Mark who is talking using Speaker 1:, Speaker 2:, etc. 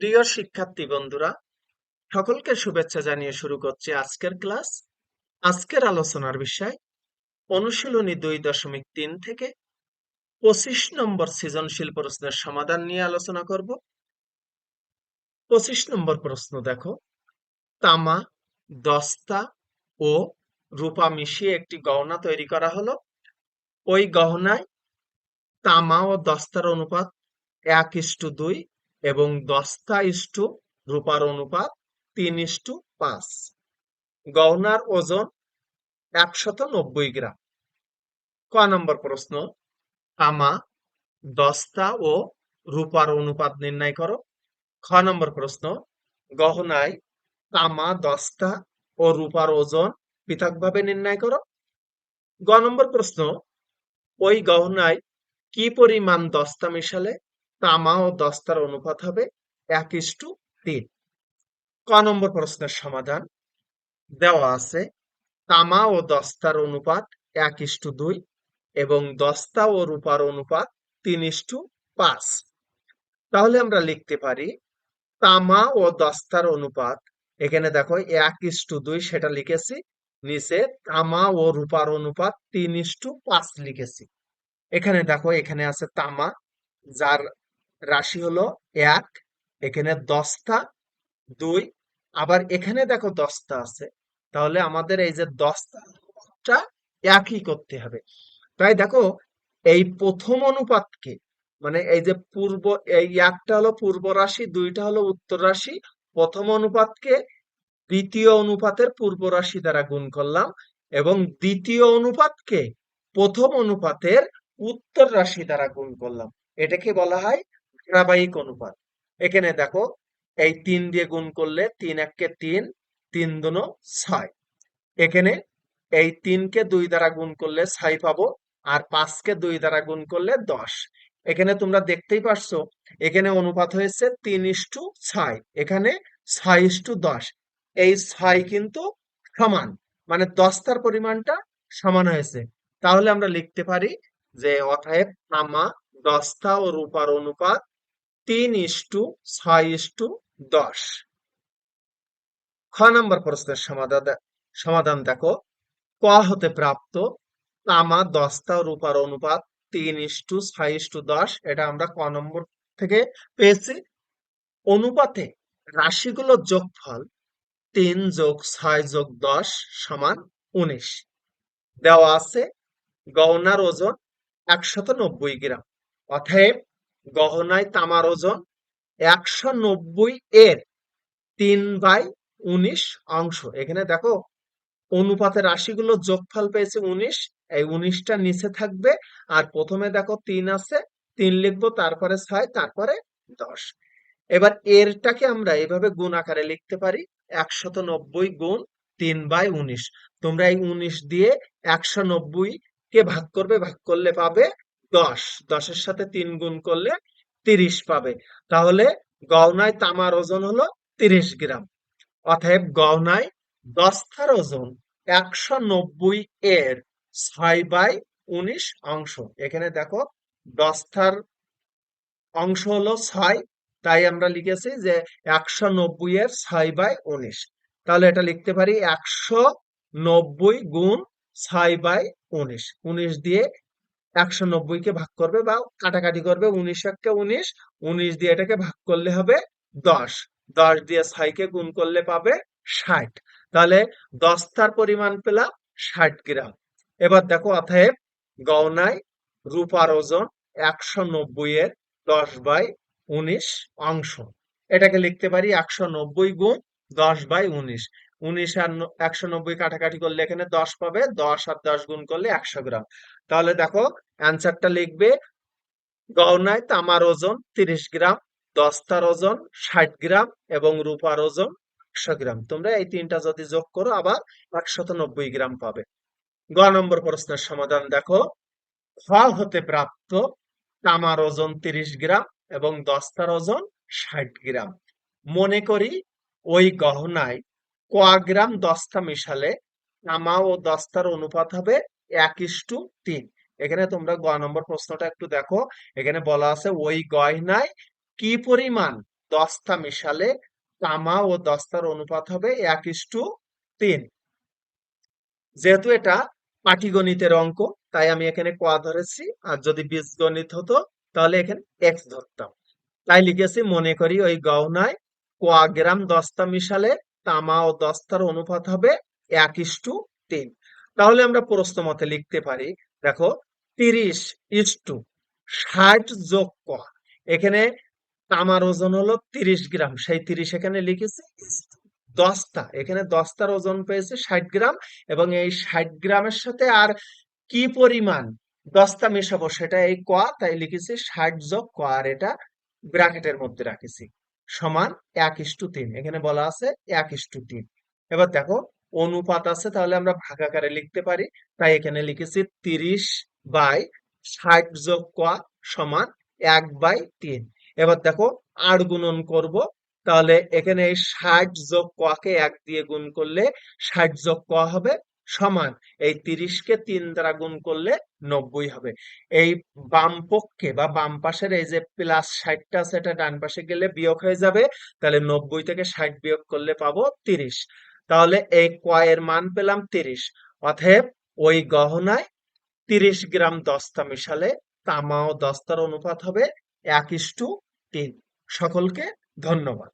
Speaker 1: প্রিয় শিক্ষার্থী বন্ধুরা, সকলকে শুভেচ্ছা জানিয়ে শুরু করছি আজকের ক্লাস। আজকের আলোচনার বিষয়, অনুশীলনী দুই দশমিক তিন থেকে পঁচিশ নম্বর সৃজনশীল প্রশ্নের সমাধান নিয়ে আলোচনা করব। পঁচিশ নম্বর প্রশ্ন দেখো, তামা, দস্তা ও রূপা মিশিয়ে একটি গহনা তৈরি করা হলো। ওই গহনায় তামা ও দস্তার অনুপাত এক ইস্টু দুই এবং দস্তা ইস্টু রূপার অনুপাত তিন ইস্টু পাঁচ। গহনার ওজন একশত নব্বই গ্রাম। ক নম্বর প্রশ্ন, তামা দস্তা ও রূপার অনুপাত নির্ণয় করো। খ নম্বর প্রশ্ন, গহনায় তামা দস্তা ও রূপার ওজন পৃথকভাবে নির্ণয় করো। গ নম্বর প্রশ্ন, ওই গহনায় কি পরিমাণ দস্তা মিশালে? তামা ও দস্তার অনুপাত হবে এক ইস্টু তিন। ক নম্বর প্রশ্নের সমাধান। দেওয়া আছে, তামা ও দস্তার অনুপাত এক ইস্টু দুই এবং দস্তা ও রূপার অনুপাত তিন ইস্টু পাঁচ। তাহলে আমরা লিখতে পারি, তামা ও দস্তার অনুপাত, এখানে দেখো এক ইস্টু দুই সেটা লিখেছি, নিচে তামা ও রূপার অনুপাত তিন ইস্টু পাঁচ লিখেছি। এখানে দেখো, এখানে আছে তামা, যার রাশি হলো এক, এখানে দশটা, দুই, আবার এখানে দেখো দশটা আছে। তাহলে আমাদের এই যে দশটা একই করতে হবে। তাই দেখো, এই প্রথম অনুপাতকে মানে এই যে পূর্ব, এই একটা হলো পূর্ব রাশি, দুইটা হলো উত্তর রাশি, প্রথম অনুপাতকে দ্বিতীয় অনুপাতের পূর্ব রাশি দ্বারা গুণ করলাম এবং দ্বিতীয় অনুপাতকে প্রথম অনুপাতের উত্তর রাশি দ্বারা গুণ করলাম। এটাকে বলা হয় ধারাবাহিক অনুপাত। এখানে দেখো, এই তিন দিয়ে গুণ করলে তিন এককে তিন তিন দুনো ছয়। এখানে এই তিনকে দুই দ্বারা গুণ করলে ছয় পাবো, আর পাঁচকে দুই দ্বারা গুণ করলে দশ। এখানে তোমরা দেখতেই পারছ, এখানে অনুপাত হয়েছে তিন ইস্টু ছয়। এখানে ছয় ইস্টু দশ। এই ছয় কিন্তু সমান মানে দশটার পরিমাণটা সমান হয়েছে। তাহলে আমরা লিখতে পারি যে অতএব তামা দস্তা ও রূপার অনুপাত তিন ইস্টু ছয় ইস্টু দশ। খ নম্বর প্রশ্নের সমাধান সমাধান দেখো। ক হতে প্রাপ্ত তামা, দস্তা, রূপার অনুপাত তিন ইস্টু ছয় ইস্টু দশ, এটা আমরা ক নম্বর থেকে পেয়েছি। অনুপাতে রাশিগুলো যোগফল তিন যোগ ছয় যোগ দশ সমান উনিশ। দেওয়া আছে গহনার ওজন একশত নব্বই গ্রাম। অতএব গহনায় তামার ওজন একশো নব্বই এর তিন বাই উনিশ অংশ। এখানে দেখো, অনুপাতের রাশিগুলো যোগফল পেয়েছে উনিশ, এই উনিশটা নিচে থাকবে আর প্রথমে দেখো তিন আছে, তিন লিখব, তারপরে ছয়, তারপরে দশ। এবার এরটাকে আমরা এভাবে গুণ আকারে লিখতে পারি একশত নব্বই গুণ তিন বাই উনিশ। তোমরা এই উনিশ দিয়ে একশো নব্বই কে ভাগ করবে, ভাগ করলে পাবে দশ, দশের সাথে তিন গুণ করলে তিরিশ পাবে। তাহলে গহনায় তামার ওজন হলো তিরিশ গ্রাম। অতএব গহনায় দস্তার ওজন একশো নব্বই এর ছয় বাই উনিশ অংশ। এখানে দেখো দস্তার অংশ হলো ছয়, তাই আমরা লিখেছি যে একশো নব্বই এর ছয় বাই উনিশ। তাহলে এটা লিখতে পারি একশো নব্বই গুণ ছয় বাই উনিশ। উনিশ দিয়ে একশো নব্বই কে ভাগ করবে বা কাটাকাটি করবে উনিশ এককে উনিশ উনিশ দিয়ে এটাকে ভাগ করলে হবে দশ। দশ দিয়ে ছয়কে গুণ করলে পাবে ষাট। তাহলে দস্তার পরিমাণ পেলাম ষাট গ্রাম। এবার দেখো অতএব গহনায় রূপার ওজন একশো নব্বই এর দশ বাই উনিশ অংশ। এটাকে লিখতে পারি একশো নব্বই গুণ দশ বাই উনিশ। উনিশ আর একশো নব্বই কাটাকাটি করলে এখানে দশ পাবে, দশ আর দশ গুণ করলে একশো গ্রাম। তাহলে দেখো অ্যান্সারটা লিখবে, গহনায় তামার ওজন তিরিশ গ্রাম, দস্তার ওজন ষাট গ্রাম এবং রূপার ওজন একশো গ্রাম। তোমরা এই তিনটা যদি যোগ করো, আবার একশত নব্বই গ্রাম পাবে। গ নম্বর প্রশ্নের সমাধান দেখো। খ হতে প্রাপ্ত তামার ওজন তিরিশ গ্রাম এবং দস্তার ওজন ষাট গ্রাম। মনে করি ওই গহনায় কোয়া গ্রাম দস্তা মিশালে তামা ও দস্তার অনুপাত হবে এক ইস্টু তিন। এখানে তোমরা গ নম্বর প্রশ্নটা একটু দেখো। এখানে বলা আছে, ওই গয়নায় কি পরিমাণ দস্তা মিশালে তামা ও দস্তার অনুপাত হবে এক ইস্টু তিন? যেহেতু এটা পাটিগণিতের অঙ্ক, তাই আমি এখানে ক ধরেছি। আর যদি বীজগণিত হতো, তাহলে এখানে এক্স ধরতাম। তাই লিখেছি, মনে করি ওই গহনায় কোয়া গ্রাম দস্তা মিশালে তামা ও দস্তার অনুপাত হবে এক ইস্টু তিন। তাহলে আমরা প্রশ্ন মতে লিখতে পারি, দেখো, তিরিশ ইস্টু ষাট যোগ ক এখানে তামার ওজন হলো তিরিশ গ্রাম, সেই তিরিশ এখানে লিখেছি দশটা এখানে দশটার ওজন পেয়েছে ষাট গ্রাম এবং এই ষাট গ্রামের সাথে আর কি পরিমাণ দশটা মেশাবো সেটা এই ক, তাই লিখেছি ষাট যোগ ক, আর এটা ব্র্যাকেটের মধ্যে রাখেছি। সমান এক ইস্টু তিন। এখানে বলা আছে এক ইস্টু তিন। এবার দেখো, অনুপাত আছে, তাহলে আমরা ভাগাকারে লিখতে পারি। তাই এখানে লিখেছি তিরিশ বাই ষাট যোগ ক সমান এক বাই তিন। এবার দেখো আট গুণন করব, তাহলে এখানে ষাট যোগ কে এক দিয়ে গুণ করলে ষাট যোগ ক হবে সমান। এই তিরিশকে তিন দ্বারা গুণ করলে নব্বই হবে। এই বাম পক্ষে বা বাম পাশের এই যে প্লাস ষাটটা আছে, এটা ডান পাশে গেলে বিয়োগ হয়ে যাবে। তাহলে নব্বই থেকে ষাট বিয়োগ করলে পাবো তিরিশ। তাহলে এই ক এর মান পেলাম তিরিশ। অতএব ওই গহনায় তিরিশ গ্রাম দস্তা মিশালে তামা ও দস্তার অনুপাত হবে এক ইস্টু তিন। সকলকে ধন্যবাদ।